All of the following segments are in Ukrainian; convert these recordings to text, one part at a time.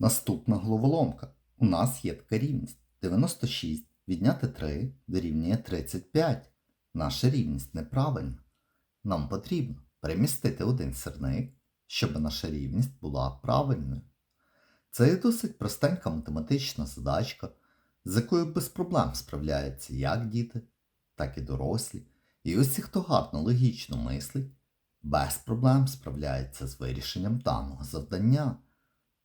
Наступна головоломка. У нас є така рівність. 96 відняти 3 дорівнює 35. Наша рівність неправильна. Нам потрібно перемістити один сірник, щоб наша рівність була правильною. Це досить простенька математична задачка, з якою без проблем справляються як діти, так і дорослі. І усі, хто гарно логічно мислить, без проблем справляється з вирішенням даного завдання.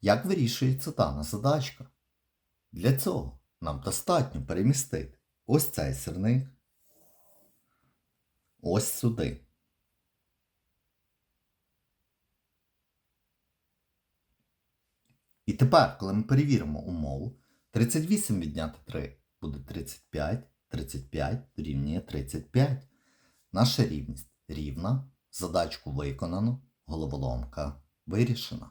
Як вирішується дана задачка? Для цього нам достатньо перемістити ось цей сірник, ось сюди. І тепер, коли ми перевіримо умову, 38 відняти 3 буде 35, 35 дорівнює 35. Наша рівність рівна, задачку виконано, головоломка вирішена.